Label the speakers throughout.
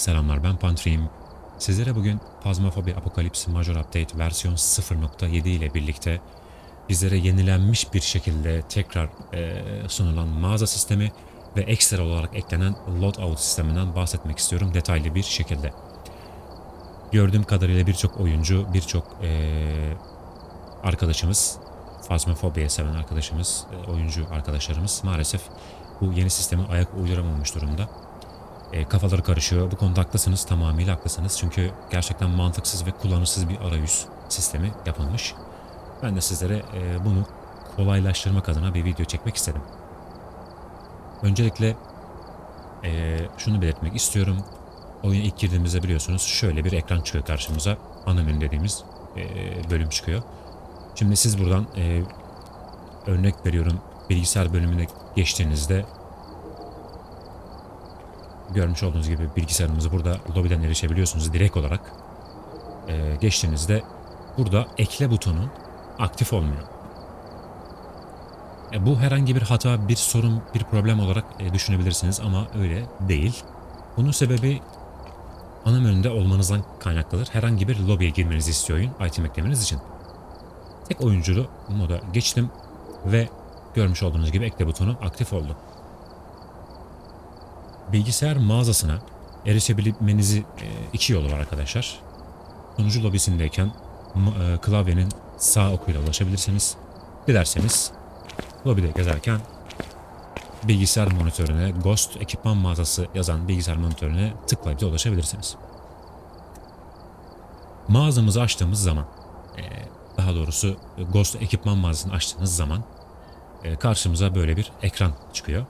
Speaker 1: Selamlar ben Pantry'im. Sizlere bugün Phasmophobia Apocalypse Major Update versiyon 0.7 ile birlikte bizlere yenilenmiş bir şekilde tekrar eee, sunulan mağaza sistemi ve ekstra olarak eklenen loadout sisteminden bahsetmek istiyorum detaylı bir şekilde. Gördüğüm kadarıyla birçok oyuncu, birçok eee, arkadaşımız, Phasmophobia'yı seven arkadaşımız, e, oyuncu arkadaşlarımız maalesef bu yeni sisteme ayak uyduramamış durumda. E, kafaları karışıyor. Bu konuda haklısınız, tamamıyla haklısınız. Çünkü gerçekten mantıksız ve kullanışsız bir arayüz sistemi yapılmış. Ben de sizlere e, bunu kolaylaştırmak adına bir video çekmek istedim. Öncelikle e, şunu belirtmek istiyorum. Oyuna ilk girdiğimizde biliyorsunuz şöyle bir ekran çıkıyor karşımıza. Ana menü dediğimiz e, bölüm çıkıyor. Şimdi siz buradan e, örnek veriyorum bilgisayar bölümüne geçtiğinizde görmüş olduğunuz gibi bilgisayarımızı burada lobiden erişebiliyorsunuz direkt olarak. Ee, geçtiğinizde burada ekle butonu aktif olmuyor. E, bu herhangi bir hata, bir sorun, bir problem olarak e, düşünebilirsiniz ama öyle değil. Bunun sebebi ana menüde olmanızdan kaynaklıdır. Herhangi bir lobiye girmenizi istiyor oyun item eklemeniz için. Tek oyunculu moda geçtim ve görmüş olduğunuz gibi ekle butonu aktif oldu bilgisayar mağazasına erişebilmenizi e, iki yolu var arkadaşlar. Sunucu lobisindeyken e, klavyenin sağ okuyla ulaşabilirsiniz. Dilerseniz lobide gezerken bilgisayar monitörüne Ghost ekipman mağazası yazan bilgisayar monitörüne tıklayıp da ulaşabilirsiniz. Mağazamızı açtığımız zaman e, daha doğrusu Ghost ekipman mağazasını açtığınız zaman karşımıza böyle bir ekran çıkıyor.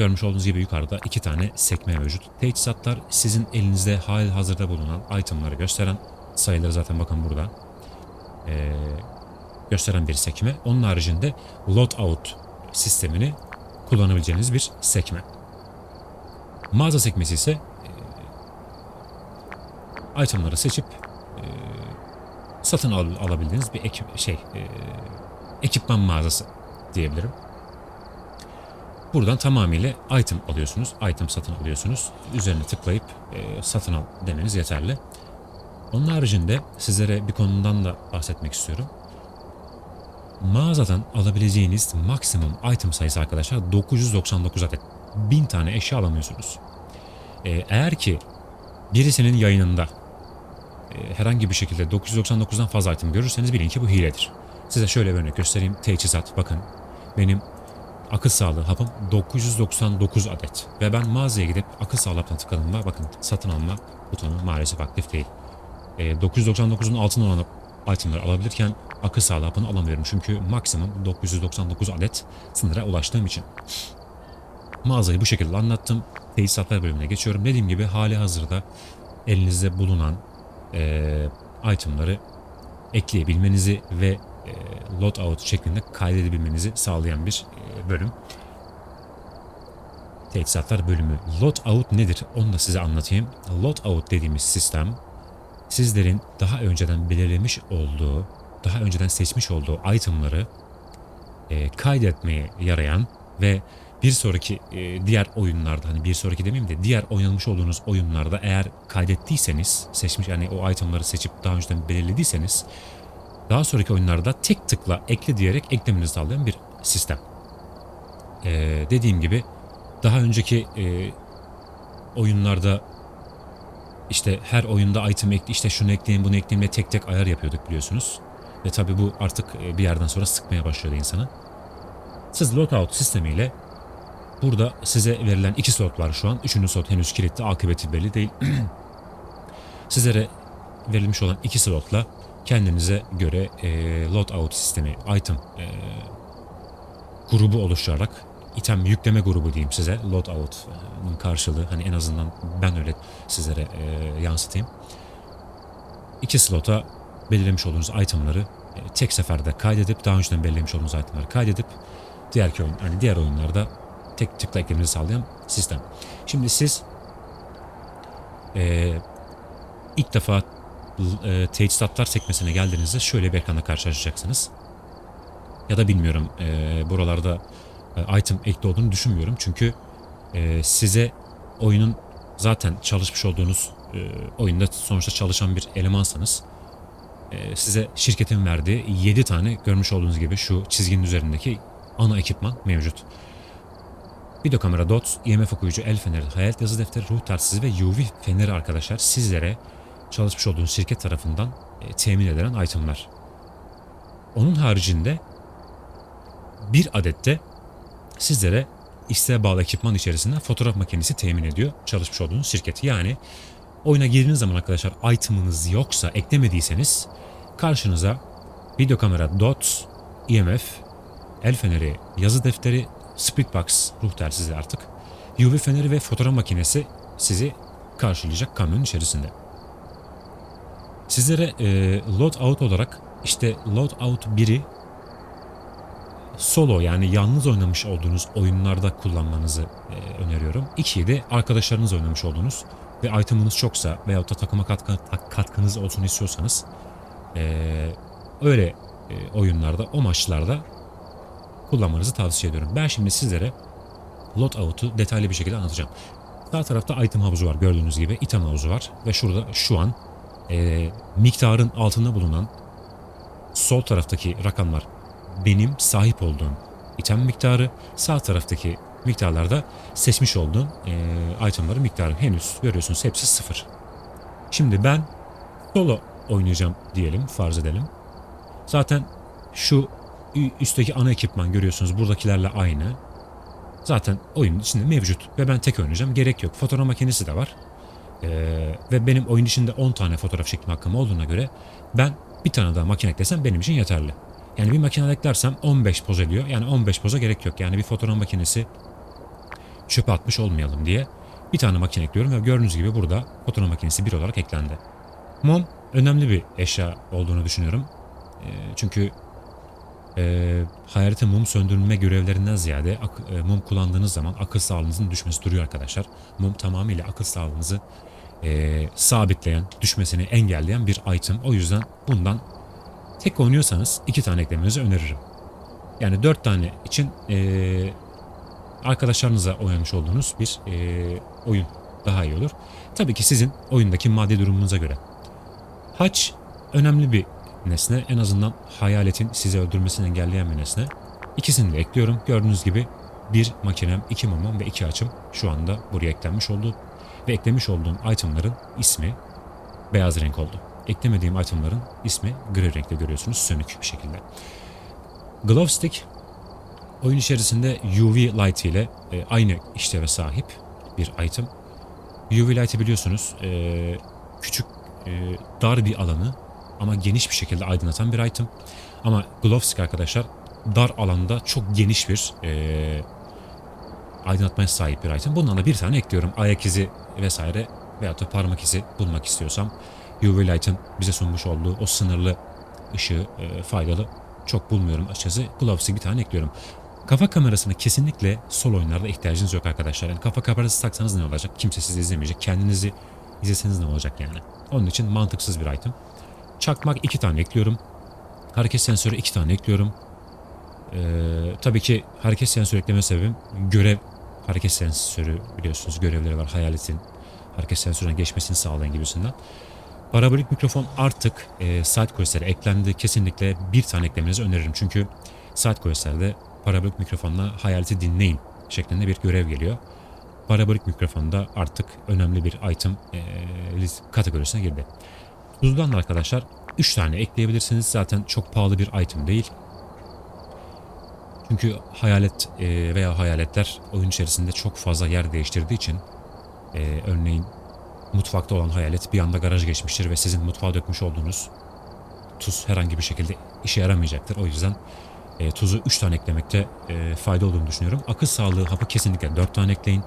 Speaker 1: Görmüş olduğunuz gibi yukarıda iki tane sekme mevcut. Teçhizatlar sizin elinizde hali hazırda bulunan itemları gösteren sayıları zaten bakın burada. Ee, gösteren bir sekme. Onun haricinde loadout sistemini kullanabileceğiniz bir sekme. Mağaza sekmesi ise e, itemları seçip e, satın al, alabildiğiniz bir ekip, şey e, ekipman mağazası diyebilirim. Buradan tamamıyla item alıyorsunuz. Item satın alıyorsunuz. Üzerine tıklayıp e, satın al demeniz yeterli. Onun haricinde sizlere bir konudan da bahsetmek istiyorum. Mağazadan alabileceğiniz maksimum item sayısı arkadaşlar 999 adet. 1000 tane eşya alamıyorsunuz. E, eğer ki birisinin yayınında e, herhangi bir şekilde 999'dan fazla item görürseniz bilin ki bu hiledir. Size şöyle bir örnek göstereyim. Teçhizat bakın. Benim akıl sağlığı hapım 999 adet. Ve ben mağazaya gidip akıl sağlığı hapına tıkladığımda bakın satın alma butonu maalesef aktif değil. E, 999'un altında olan itemleri alabilirken akıl sağlığı hapını alamıyorum. Çünkü maksimum 999 adet sınıra ulaştığım için. Mağazayı bu şekilde anlattım. Tesisatlar bölümüne geçiyorum. Dediğim gibi hali hazırda elinizde bulunan e, itemları ekleyebilmenizi ve e, loadout şeklinde kaydedebilmenizi sağlayan bir e, bölüm. Teçhizatlar bölümü. Loadout nedir? Onu da size anlatayım. Loadout dediğimiz sistem sizlerin daha önceden belirlemiş olduğu, daha önceden seçmiş olduğu itemları e, kaydetmeye yarayan ve bir sonraki e, diğer oyunlarda hani bir sonraki demeyeyim de diğer oynanmış olduğunuz oyunlarda eğer kaydettiyseniz seçmiş yani o itemları seçip daha önceden belirlediyseniz daha sonraki oyunlarda tek tıkla ekle diyerek eklemenizi sağlayan bir sistem. Ee, dediğim gibi daha önceki e, oyunlarda işte her oyunda item ekle, işte şunu ekleyin bunu ekleyin ve tek tek ayar yapıyorduk biliyorsunuz. Ve tabi bu artık e, bir yerden sonra sıkmaya başlıyordu insanı. Siz loadout sistemiyle burada size verilen iki slot var şu an. Üçüncü slot henüz kilitli, akıbeti belli değil. Sizlere verilmiş olan iki slotla kendinize göre e, loadout sistemi, item e, grubu oluşturarak item yükleme grubu diyeyim size. Loadout'un karşılığı hani en azından ben öyle sizlere e, yansıtayım. İki slota belirlemiş olduğunuz itemları e, tek seferde kaydedip daha önceden belirlemiş olduğunuz itemları kaydedip diğer oyun hani diğer oyunlarda tek tıkla eklemenizi sağlayan sistem. Şimdi siz e, ilk defa e, teçhizatlar sekmesine geldiğinizde şöyle bir ekrana karşılaşacaksınız. Ya da bilmiyorum e, buralarda e, item ekli olduğunu düşünmüyorum. Çünkü e, size oyunun zaten çalışmış olduğunuz e, oyunda sonuçta çalışan bir elemansanız e, size şirketin verdiği 7 tane görmüş olduğunuz gibi şu çizginin üzerindeki ana ekipman mevcut. Video kamera DOTS, IMF okuyucu, el feneri, hayalet yazı defteri, ruh telsizi ve UV feneri arkadaşlar sizlere çalışmış olduğunuz şirket tarafından e, temin edilen itemlar. Onun haricinde bir adette sizlere isteğe bağlı ekipman içerisinde fotoğraf makinesi temin ediyor çalışmış olduğunuz şirket. Yani oyuna girdiğiniz zaman arkadaşlar itemınız yoksa eklemediyseniz karşınıza video kamera DOTS, IMF, el feneri, yazı defteri, Splitbox ruh telsizi artık, UV feneri ve fotoğraf makinesi sizi karşılayacak kamyonun içerisinde. Sizlere e, loadout olarak işte loadout 1'i solo yani yalnız oynamış olduğunuz oyunlarda kullanmanızı e, öneriyorum. 2'yi de arkadaşlarınız oynamış olduğunuz ve itemınız çoksa veyahut da takıma katkı, katkınız olsun istiyorsanız e, öyle e, oyunlarda, o maçlarda kullanmanızı tavsiye ediyorum. Ben şimdi sizlere loadout'u detaylı bir şekilde anlatacağım. Sağ tarafta item havuzu var gördüğünüz gibi item havuzu var ve şurada şu an e, miktarın altında bulunan sol taraftaki rakamlar benim sahip olduğum item miktarı, sağ taraftaki miktarlarda seçmiş olduğum e, itemların miktarı henüz görüyorsunuz hepsi sıfır. Şimdi ben solo oynayacağım diyelim, farz edelim. Zaten şu üstteki ana ekipman görüyorsunuz buradakilerle aynı. Zaten oyunun içinde mevcut ve ben tek oynayacağım. Gerek yok. Fotoğraf makinesi de var. Ee, ve benim oyun içinde 10 tane fotoğraf çekme hakkım olduğuna göre ben bir tane daha makine eklesem benim için yeterli. Yani bir makine eklersem 15 poz ediyor. Yani 15 poza gerek yok. Yani bir fotoğraf makinesi çöpe atmış olmayalım diye bir tane makine ekliyorum ve gördüğünüz gibi burada fotoğraf makinesi bir olarak eklendi. Mum önemli bir eşya olduğunu düşünüyorum. Ee, çünkü e, hayalete mum söndürme görevlerinden ziyade ak- e, mum kullandığınız zaman akıl sağlığınızın düşmesi duruyor arkadaşlar. Mum tamamıyla akıl sağlığınızı e, sabitleyen, düşmesini engelleyen bir item. O yüzden bundan tek oynuyorsanız iki tane eklemenizi öneririm. Yani dört tane için e, arkadaşlarınızla oynamış olduğunuz bir e, oyun daha iyi olur. Tabii ki sizin oyundaki maddi durumunuza göre. Haç önemli bir nesne. En azından hayaletin sizi öldürmesini engelleyen bir nesne. İkisini de ekliyorum. Gördüğünüz gibi bir makinem, iki mumum ve iki açım şu anda buraya eklenmiş oldu. Ve eklemiş olduğum itemların ismi beyaz renk oldu. Eklemediğim itemların ismi gri renkte görüyorsunuz sönük bir şekilde. Glove Stick oyun içerisinde UV Light ile e, aynı işleve sahip bir item. UV Light'ı biliyorsunuz e, küçük e, dar bir alanı ama geniş bir şekilde aydınlatan bir item. Ama Glove Stick arkadaşlar dar alanda çok geniş bir e, aydınlatmaya sahip bir item. Bundan da bir tane ekliyorum. Ayak izi vesaire veyahut da parmak izi bulmak istiyorsam UV Light'ın bize sunmuş olduğu o sınırlı ışığı e, faydalı çok bulmuyorum açıkçası. Glove Stick bir tane ekliyorum. Kafa kamerasına kesinlikle sol oyunlarda ihtiyacınız yok arkadaşlar. Yani kafa kamerası taksanız ne olacak? Kimse sizi izlemeyecek. Kendinizi izleseniz ne olacak yani? Onun için mantıksız bir item. Çakmak iki tane ekliyorum. Hareket sensörü iki tane ekliyorum. Ee, tabii ki hareket sensörü ekleme sebebim görev hareket sensörü biliyorsunuz görevleri var hayaletin hareket sensörüne geçmesini sağlayan gibisinden. Parabolik mikrofon artık e, side quest'lere eklendi. Kesinlikle bir tane eklemenizi öneririm. Çünkü side quest'lerde parabolik mikrofonla hayaleti dinleyin şeklinde bir görev geliyor. Parabolik mikrofonda artık önemli bir item e, kategorisine girdi. Tuzdan da arkadaşlar 3 tane ekleyebilirsiniz. Zaten çok pahalı bir item değil. Çünkü hayalet e, veya hayaletler oyun içerisinde çok fazla yer değiştirdiği için e, örneğin mutfakta olan hayalet bir anda garaj geçmiştir ve sizin mutfağa dökmüş olduğunuz tuz herhangi bir şekilde işe yaramayacaktır. O yüzden e, tuzu 3 tane eklemekte e, fayda olduğunu düşünüyorum. Akıl sağlığı hapı kesinlikle 4 tane ekleyin.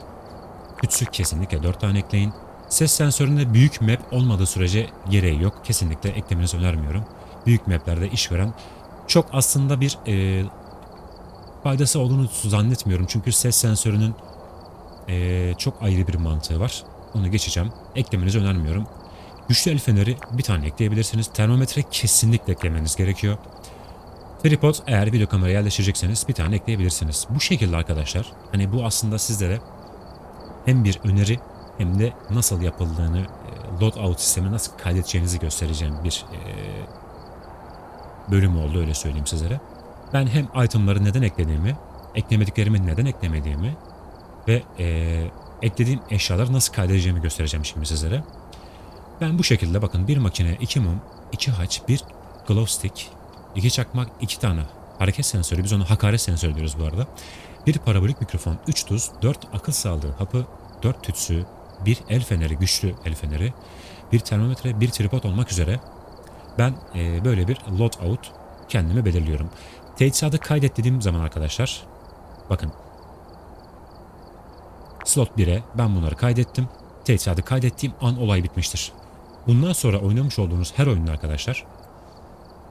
Speaker 1: Küçük kesinlikle 4 tane ekleyin. Ses sensöründe büyük map olmadığı sürece gereği yok. Kesinlikle eklemenizi önermiyorum. Büyük maplerde iş gören çok aslında bir e, faydası olduğunu zannetmiyorum. Çünkü ses sensörünün e, çok ayrı bir mantığı var. Onu geçeceğim. Eklemenizi önermiyorum. Güçlü el feneri bir tane ekleyebilirsiniz. Termometre kesinlikle eklemeniz gerekiyor. Tripod eğer video kameraya yerleştirecekseniz bir tane ekleyebilirsiniz. Bu şekilde arkadaşlar hani bu aslında sizlere hem bir öneri hem de nasıl yapıldığını, e, loadout sistemi nasıl kaydedeceğinizi göstereceğim bir e, bölüm oldu öyle söyleyeyim sizlere. Ben hem itemları neden eklediğimi, eklemediklerimi neden eklemediğimi ve e, eklediğim eşyaları nasıl kaydedeceğimi göstereceğim şimdi sizlere. Ben bu şekilde bakın bir makine, iki mum, iki haç, bir glow stick, iki çakmak, iki tane hareket sensörü. Biz ona hakaret sensörü diyoruz bu arada. Bir parabolik mikrofon, üç tuz, dört akıl sağlığı hapı, dört tütsü, bir el feneri, güçlü el feneri, bir termometre, bir tripod olmak üzere ben e, böyle bir loadout kendime belirliyorum. Teçhizatı kaydet dediğim zaman arkadaşlar bakın slot 1'e ben bunları kaydettim. Teçhizatı kaydettiğim an olay bitmiştir. Bundan sonra oynamış olduğunuz her oyunda arkadaşlar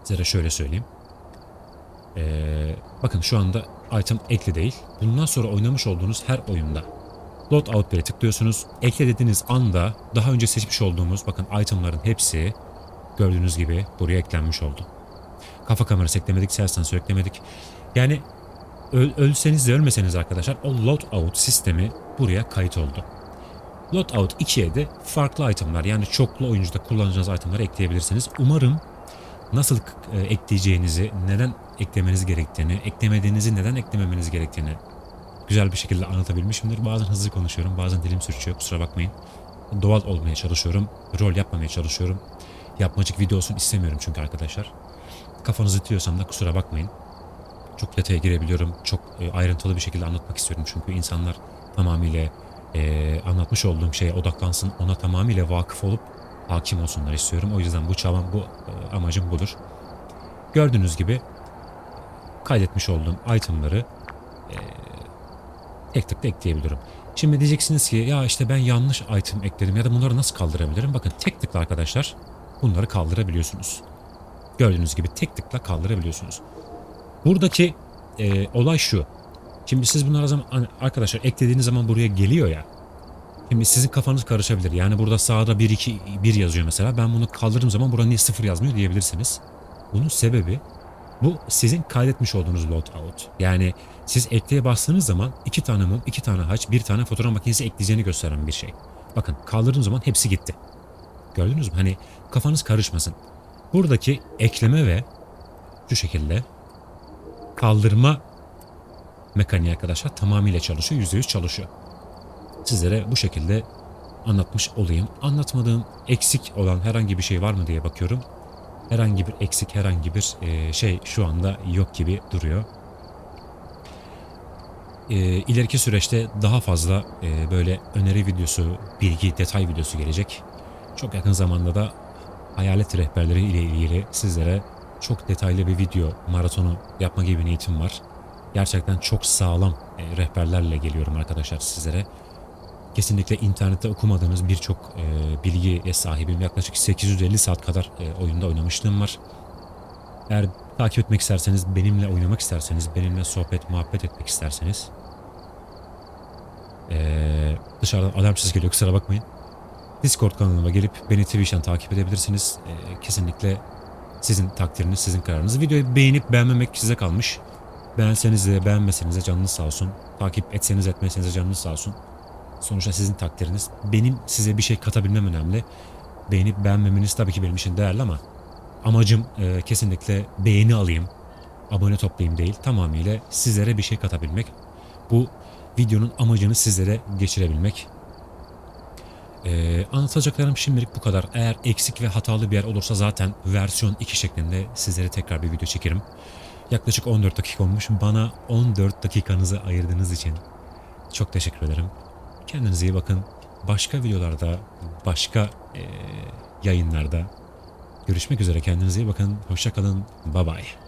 Speaker 1: size şöyle söyleyeyim. Ee, bakın şu anda item ekli değil. Bundan sonra oynamış olduğunuz her oyunda loadout 1'e tıklıyorsunuz. Ekle dediğiniz anda daha önce seçmiş olduğumuz bakın itemların hepsi gördüğünüz gibi buraya eklenmiş oldu. Kafa kamerası eklemedik, ses sensörü eklemedik. Yani öl- ölseniz de ölmeseniz arkadaşlar o loadout sistemi buraya kayıt oldu. Loadout 2'ye de farklı itemler yani çoklu oyuncuda kullanacağınız itemları ekleyebilirsiniz. Umarım nasıl e, ekleyeceğinizi, neden eklemeniz gerektiğini, eklemediğinizi neden eklememeniz gerektiğini güzel bir şekilde anlatabilmişimdir. Bazen hızlı konuşuyorum, bazen dilim sürçüyor kusura bakmayın. Doğal olmaya çalışıyorum, rol yapmamaya çalışıyorum. Yapmacık video olsun istemiyorum çünkü arkadaşlar. Kafanızı itiyorsam da kusura bakmayın. Çok detaya girebiliyorum, çok e, ayrıntılı bir şekilde anlatmak istiyorum çünkü insanlar tamamıyla e, anlatmış olduğum şeye odaklansın, ona tamamıyla vakıf olup hakim olsunlar istiyorum. O yüzden bu çabam, bu e, amacım budur. Gördüğünüz gibi kaydetmiş olduğum itemları e, tek tıkla ekleyebilirim. Şimdi diyeceksiniz ki ya işte ben yanlış item ekledim ya da bunları nasıl kaldırabilirim? Bakın tek tıkla arkadaşlar bunları kaldırabiliyorsunuz. Gördüğünüz gibi tek tıkla kaldırabiliyorsunuz. Buradaki e, olay şu. Şimdi siz bunları zaman hani arkadaşlar eklediğiniz zaman buraya geliyor ya. Şimdi sizin kafanız karışabilir. Yani burada sağda 1 2 1 yazıyor mesela. Ben bunu kaldırdığım zaman burada niye 0 yazmıyor diyebilirsiniz. Bunun sebebi bu sizin kaydetmiş olduğunuz loadout. Yani siz ekleye bastığınız zaman iki tane mum, iki tane haç, bir tane fotoğraf makinesi ekleyeceğini gösteren bir şey. Bakın kaldırdığım zaman hepsi gitti. Gördünüz mü? Hani kafanız karışmasın. Buradaki ekleme ve şu şekilde kaldırma mekaniği arkadaşlar tamamıyla çalışıyor. %100 çalışıyor. Sizlere bu şekilde anlatmış olayım. Anlatmadığım eksik olan herhangi bir şey var mı diye bakıyorum. Herhangi bir eksik, herhangi bir e, şey şu anda yok gibi duruyor. E, ileriki süreçte daha fazla e, böyle öneri videosu, bilgi, detay videosu gelecek. Çok yakın zamanda da hayalet rehberleri ile ilgili sizlere çok detaylı bir video maratonu yapma gibi niyetim var. Gerçekten çok sağlam e, rehberlerle geliyorum arkadaşlar sizlere. Kesinlikle internette okumadığınız birçok e, bilgiye sahibim. Yaklaşık 850 saat kadar e, oyunda oynamışlığım var. Eğer takip etmek isterseniz, benimle oynamak isterseniz, benimle sohbet, muhabbet etmek isterseniz e, dışarıdan alarm sesi geliyor kusura bakmayın. Discord kanalıma gelip beni Twitch'ten takip edebilirsiniz. E, kesinlikle sizin takdiriniz, sizin kararınız. Videoyu beğenip beğenmemek size kalmış. Beğenseniz de beğenmeseniz de canınız sağ olsun. Takip etseniz etmeseniz de canınız sağ olsun. Sonuçta sizin takdiriniz. Benim size bir şey katabilmem önemli. Beğenip beğenmemeniz tabii ki benim için değerli ama amacım e, kesinlikle beğeni alayım, abone toplayayım değil. Tamamıyla sizlere bir şey katabilmek. Bu videonun amacını sizlere geçirebilmek. Ee, anlatacaklarım şimdilik bu kadar. Eğer eksik ve hatalı bir yer olursa zaten versiyon 2 şeklinde sizlere tekrar bir video çekerim. Yaklaşık 14 dakika olmuş. Bana 14 dakikanızı ayırdığınız için çok teşekkür ederim. Kendinize iyi bakın. Başka videolarda, başka e, yayınlarda görüşmek üzere. Kendinize iyi bakın. Hoşçakalın. Bye bye.